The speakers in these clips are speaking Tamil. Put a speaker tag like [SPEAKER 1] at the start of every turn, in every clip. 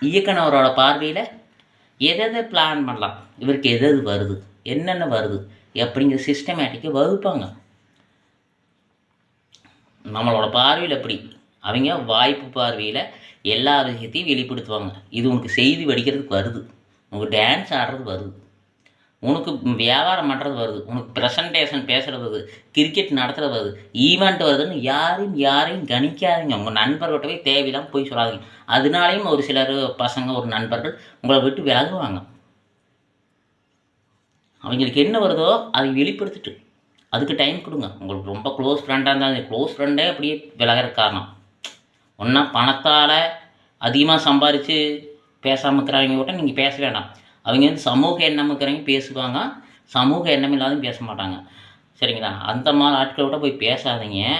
[SPEAKER 1] இயக்குனவரோட பார்வையில் எதை எதை பிளான் பண்ணலாம்? இவருக்கு எது எது வருது? என்னென்ன வருது? அப்படிங்கிற சிஸ்டமேட்டிக்காக வகுப்பாங்க. நம்மளோட பார்வையில் எப்படி? அவங்க வாய்ப்பு பார்வையில் எல்லா விஷயத்தையும் வெளிப்படுத்துவாங்க. இது உனக்கு செய்தி வடிக்கிறதுக்கு வருது. உனக்கு டான்ஸ் ஆடுறது வருது. உனக்கு வியாபாரம் பண்ணுறது வருது. உனக்கு ப்ரெசன்டேஷன் பேசுகிறது வருது. கிரிக்கெட் நடத்துகிறது வருது. ஈவெண்ட் வருதுன்னு யாரையும் யாரையும் கணிக்காதீங்க. உங்கள் நண்பர்கிட்ட போய் தேவையில்லாமல் போய் சொல்லாதீங்க. அதனாலையும் ஒரு சிலர் பசங்க ஒரு நண்பர்கள் உங்களை விட்டு விலகுவாங்க. அவங்களுக்கு என்ன வருதோ அதை வெளிப்படுத்திட்டு அதுக்கு டைம் கொடுங்க. உங்களுக்கு ரொம்ப க்ளோஸ் ஃப்ரெண்டாக இருந்தால் க்ளோஸ் ஃப்ரெண்டே அப்படியே விலகிற காரணம். ஒன்றா பணத்தால் அதிகமாக சம்பாரித்து பேசாமல் இருக்கிறவங்க கூட நீங்கள் பேச வேண்டாம் அவங்க வந்து சமூக எண்ணம் இருக்கிறவங்க பேசுவாங்க. சமூக எண்ணம் இல்லாதவங்க பேச மாட்டாங்க. சரிங்களா? அந்த மாதிரி ஆட்களை விட போய் பேசாதீங்க.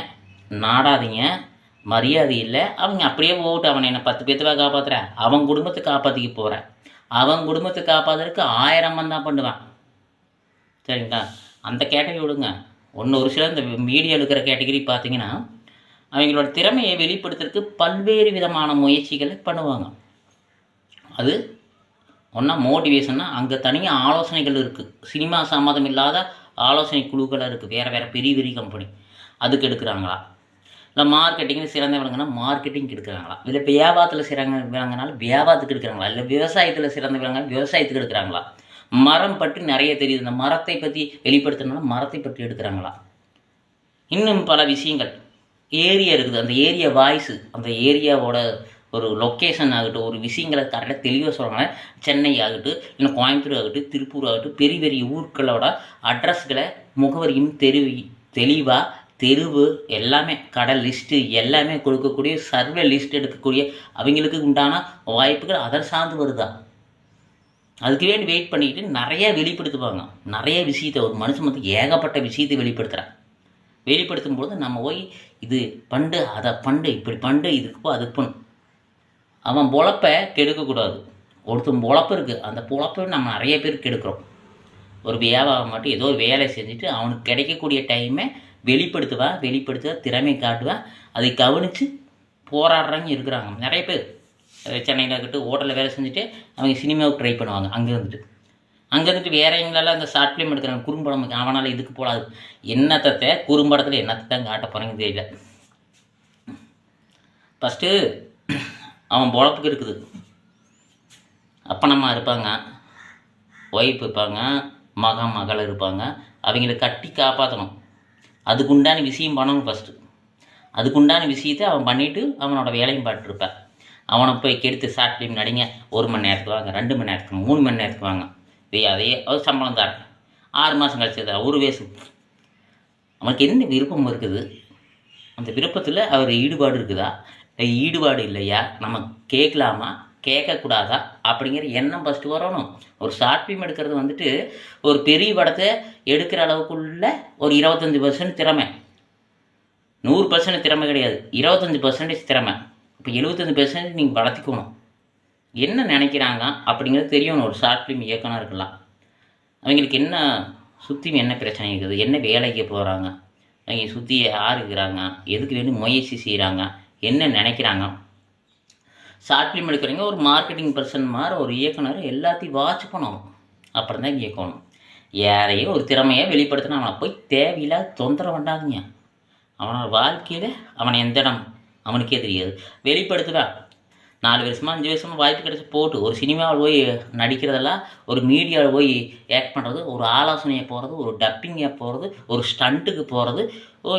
[SPEAKER 1] நாடாதீங்க. மரியாதை இல்லை. அவங்க அப்படியே போகட்டும் அவனை என்ன பத்து பேத்துவா காப்பாற்றுறேன் அவன் குடும்பத்தை காப்பாற்றிக்க போகிறேன் அவன் குடும்பத்தை காப்பாற்றுறதுக்கு ஆயிரம் தான் பண்ணுவான். சரிங்களா? அந்த கேட்டகரி விடுங்க. ஒன்று ஒரு சிலர் இந்த மீடியா இருக்கிற கேட்டகரி பார்த்தீங்கன்னா அவங்களோட திறமையை வெளிப்படுத்துறதுக்கு பல்வேறு விதமான முயற்சிகளை பண்ணுவாங்க. அது ஒன்றா மோட்டிவேஷன்னா அங்கே தனியாக ஆலோசனைகள் இருக்குது சினிமா சம்மதம் இல்லாத ஆலோசனை குழுக்களாக இருக்குது வேறு வேறு பெரிய பெரிய கம்பெனி அதுக்கு எடுக்கிறாங்களா? இல்லை மார்க்கெட்டிங்கில் சிறந்த விலங்குனா மார்க்கெட்டிங் எடுக்கிறாங்களா? இல்லை வியாபாரத்தில் சிறங்க விலங்குனால வியாபாரத்துக்கு எடுக்கிறாங்களா? இல்லை விவசாயத்தில் சிறந்த விலங்கு விவசாயத்துக்கு எடுக்கிறாங்களா? மரம் பற்றி நிறைய தெரியுது. இந்த மரத்தை பற்றி வெளிப்படுத்தணும்னா மரத்தை பற்றி எடுக்கிறாங்களா? இன்னும் பல விஷயங்கள். ஏரியா இருக்குது. அந்த ஏரியா வாய்ஸு அந்த ஏரியாவோட ஒரு லொக்கேஷன் ஆகட்டும் ஒரு விஷயங்களை கரெக்டாக தெளிவாக சொல்கிறாங்க சென்னை ஆகட்டும் இல்லை கோயம்புத்தூர் ஆகட்டும் திருப்பூர் ஆகட்டும் பெரிய பெரிய ஊர்களோட அட்ரஸ்களை முகவரியும் தெருவி தெளிவாக தெருவு எல்லாமே கடை லிஸ்ட்டு எல்லாமே கொடுக்கக்கூடிய சர்வே லிஸ்ட் எடுக்கக்கூடிய அவங்களுக்கு உண்டான வாய்ப்புகள் அதை சார்ந்து வருதா? அதுக்கு வேண்டி வெயிட் பண்ணிக்கிட்டு நிறைய வெளிப்படுத்துவாங்க. நிறைய விஷயத்தை ஒரு மனுஷன் வந்து ஏகப்பட்ட விஷயத்தை வெளிப்படுத்துகிறான் வெளிப்படுத்தும் போது நம்ம போய் இது பண்டு அதை பண்டு இப்படி பண்டு இதுக்கு போ அதுக்கு பண்ணு அவன் பொழப்ப கெடுக்கக்கூடாது ஒருத்தன் பொழப்பு இருக்குது அந்த பொழப்பை நம்ம நிறைய பேர் கெடுக்கிறோம். ஒரு வியாபாரம் மட்டும் ஏதோ ஒரு வேலை செஞ்சுட்டு அவனுக்கு கிடைக்கக்கூடிய டைமை வெளிப்படுத்துவான் வெளிப்படுத்துவா திறமை காட்டுவா அதை கவனித்து போராடுறவங்க இருக்கிறாங்க. நிறைய பேர். சென்னையில் இருக்கட்டும் ஹோட்டலில் வேலை செஞ்சுட்டு அவங்க சினிமாவுக்கு ட்ரை பண்ணுவாங்க. அங்கே இருந்துட்டு. அங்கே இருந்துட்டு வேற எங்களால் அந்த ஷார்ட் ஃபிலிம் எடுக்கிறாங்க. குறும்படம் அவனால் இதுக்கு போடாது என்னத்தத்தை குறும்படத்தில் என்னத்தை தான் காட்ட போகிறாங்க தெரியல. ஃபஸ்ட்டு அவன் பொழப்புக்கு இருக்குது. அப்பனம்மா இருப்பாங்க. ஒய்ஃப் இருப்பாங்க. மகன் மகள் இருப்பாங்க. அவங்கள கட்டி காப்பாற்றணும் அதுக்குண்டான விஷயம் பண்ணணும் ஃபஸ்ட்டு அதுக்குண்டான விஷயத்தை அவன் பண்ணிவிட்டு அவனோட வேலையும் பாட்டுருப்பேன் அவனை போய் கெடுத்து ஷார்ட் ஃபிலிம் நடிங்க. ஒரு மணி நேரத்துக்கு வாங்க ரெண்டு மணி நேரத்துக்கு மூணு மணி நேரத்துக்கு வாங்க. வே அதே அவர் சம்பளம் தரேன் ஆறு மாதம் கழிச்சு தரேன் ஒரு வயசு. அவனுக்கு என்ன விருப்பம் இருக்குது? அந்த விருப்பத்தில் அவர் ஈடுபாடு இருக்குதா? ஈடுபாடு இல்லையா? நம்ம கேட்கலாமா கேட்கக்கூடாதா அப்படிங்கிற எண்ணம் ஃபஸ்ட்டு வரணும். ஒரு ஷார்ட் ஃபிலிம் எடுக்கிறது வந்துட்டு ஒரு பெரிய படத்தை எடுக்கிற அளவுக்குள்ள ஒரு இருபத்தஞ்சி பர்சன்ட் திறமை. நூறு பர்சன்ட் திறமை கிடையாது. இருபத்தஞ்சி பர்சன்டேஜ் திறமை. இப்போ எழுபத்தஞ்சி பர்சன்டேஜ் நீங்கள் வளர்த்திக்கணும். என்ன நினைக்கிறாங்க? அப்படிங்கிறது தெரியணும். ஒரு ஷார்ட் ஃபிலிம் இயக்குனர் இருக்கலாம். அவங்களுக்கு என்ன சுற்றி என்ன பிரச்சனை இருக்குது? என்ன வேலைக்கு போகிறாங்க அவங்க சுற்றி யார் இருக்கிறாங்க? எதுக்கு வேணும் முயற்சி செய்கிறாங்க என்ன நினைக்கிறாங்க? ஷார்ட் ஃபிலிம் எடுக்கிறவங்க ஒரு மார்க்கெட்டிங் பர்சன் மாதிரி ஒரு இயக்குனர் எல்லாத்தையும் வாட்ச் பண்ணணும். அப்புறம் தான் இயக்கணும். யாரையும் ஒரு திறமையை வெளிப்படுத்தினா அவனை போய் தேவையில்லாத தொந்தரவு வேண்டாதீங்க அவனோட வாழ்க்கையில் அவன் எந்த இடம் அவனுக்கே தெரியாது. வெளிப்படுத்துவேன் நாலு வருஷமா அஞ்சு வருஷமா வாய்ப்பு கிடச்சி போட்டு ஒரு சினிமாவில் போய் நடிக்கிறதெல்லாம் ஒரு மீடியாவில் போய் ஆக்ட் பண்ணுறது ஒரு ஆலோசனையை போகிறது ஒரு டப்பிங்கை போகிறது ஒரு ஸ்டண்ட்டுக்கு போகிறது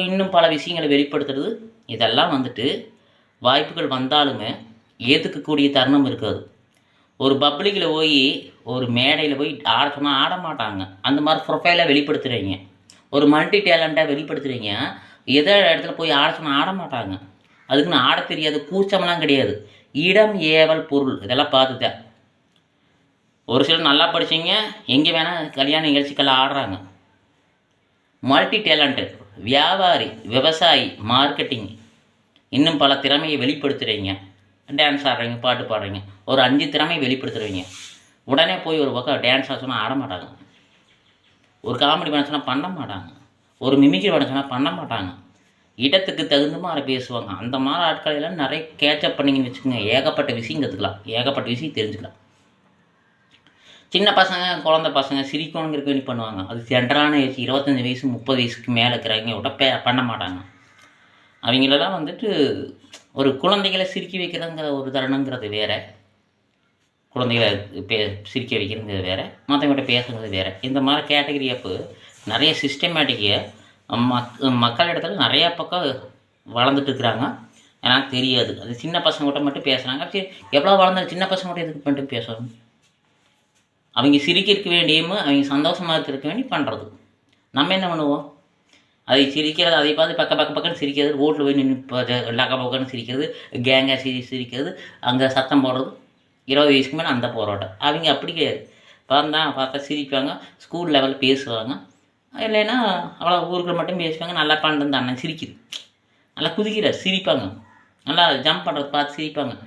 [SPEAKER 1] இன்னும் பல விஷயங்களை வெளிப்படுத்துறது இதெல்லாம் வந்துட்டு வாய்ப்புகள் வந்தாலுமே ஏற்றுக்கக்கூடிய தருணம் இருக்காது. ஒரு பப்ளிக்கில் போய் ஒரு மேடையில் போய் ஆட சொன்னால் ஆட மாட்டாங்க. அந்த மாதிரி ப்ரொஃபைலை வெளிப்படுத்துகிறீங்க ஒரு மல்டி டேலண்ட்டாக வெளிப்படுத்துகிறீங்க எதோ இடத்துல போய் ஆட சொன்னால் ஆட மாட்டாங்க. அதுக்குன்னு ஆட தெரியாது கூச்சமெல்லாம் கிடையாது. இடம் ஏவல் பொருள் இதெல்லாம் பார்த்துதான் ஒரு சிலர் நல்லா படிச்சீங்க எங்கே வேணால் கல்யாண நிகழ்ச்சிக்கெல்லாம் ஆடுறாங்க. மல்டி டேலண்டட் வியாபாரி விவசாயி மார்க்கெட்டிங் இன்னும் பல திறமையை வெளிப்படுத்துகிறீங்க டான்ஸ் ஆடுறீங்க பாட்டு பாடுறீங்க. ஒரு அஞ்சு திறமையை வெளிப்படுத்துறீங்க. உடனே போய் ஒரு பக்கம் டான்ஸ் ஆட சொன்னால் ஆட மாட்டாங்க. ஒரு காமெடி பண்ண பண்ண மாட்டாங்க. ஒரு மிமிக்ரி பண்ண சொன்னால் பண்ண மாட்டாங்க. இடத்துக்கு தகுந்த மாதிரி பேசுவாங்க. அந்த மாதிரி ஆட்களை எல்லாம் நிறைய கேட்சப் பண்ணிங்கன்னு வச்சுக்கோங்க. ஏகப்பட்ட விஷயம் கற்றுக்கலாம் ஏகப்பட்ட விஷயம் தெரிஞ்சுக்கலாம். சின்ன பசங்க குழந்த பசங்க சிரிக்கணுங்கிறதுக்கு வேண்டி பண்ணுவாங்க. அது சென்ட்ரலான வயசு இருபத்தஞ்சி வயசு முப்பது வயசுக்கு மேலே இருக்கிறவங்க விட பே பண்ண மாட்டாங்க. அவங்களெல்லாம் வந்துட்டு ஒரு குழந்தைகளை சிரிக்க வைக்கிறதுங்கிற ஒரு தருணங்கிறது வேற. குழந்தைகளை பே சிரிக்க வைக்கிறதுங்கிறது வேறு. மற்றவங்கள்ட்ட பேசுகிறது வேறு. இந்த மாதிரி கேட்டகரி அப்போ நிறைய சிஸ்டமேட்டிக்கை மக் மக்களிடத்துல நிறையா பக்கம் வளர்ந்துட்டு இருக்கிறாங்க எனக்கு தெரியாது. அது சின்ன பசங்கள்கிட்ட மட்டும் பேசுகிறாங்க சரி எவ்வளோ வளர்ந்தாலும் சின்ன பசங்கள்கிட்ட எதுக்கு மட்டும் பேசணும் அவங்க சிரிக்கிறக்க வேண்டியமோ அவங்க சந்தோஷமாக இருக்கிறதுக்கு வேண்டி பண்ணுறது நம்ம என்ன பண்ணுவோம்? அதை சிரிக்கிறது அதை பார்த்து பக்க பக்க பக்கம்னு சிரிக்கிறது ரோட்டில் போய் நின்று லக்க பக்கம்னு சிரிக்கிறது கேங்காக சிரி சிரிக்கிறது அங்கே சத்தம் போடுறது இருபது வயசுக்கு மேலே அந்த போராட்டம். அவங்க அப்படி கிடையாது. பார்த்தா பார்த்தா சிரிப்பாங்க ஸ்கூல் லெவலில் பேசுவாங்க. இல்லைன்னா அவ்வளோ ஊருக்கு மட்டும் பேசுவாங்க நல்லா பண்ணுறது அண்ணன் சிரிக்குது. நல்லா குதிக்கிறார் சிரிப்பாங்க. நல்லா ஜம்ப் பண்ணுறது பார்த்து சிரிப்பாங்க.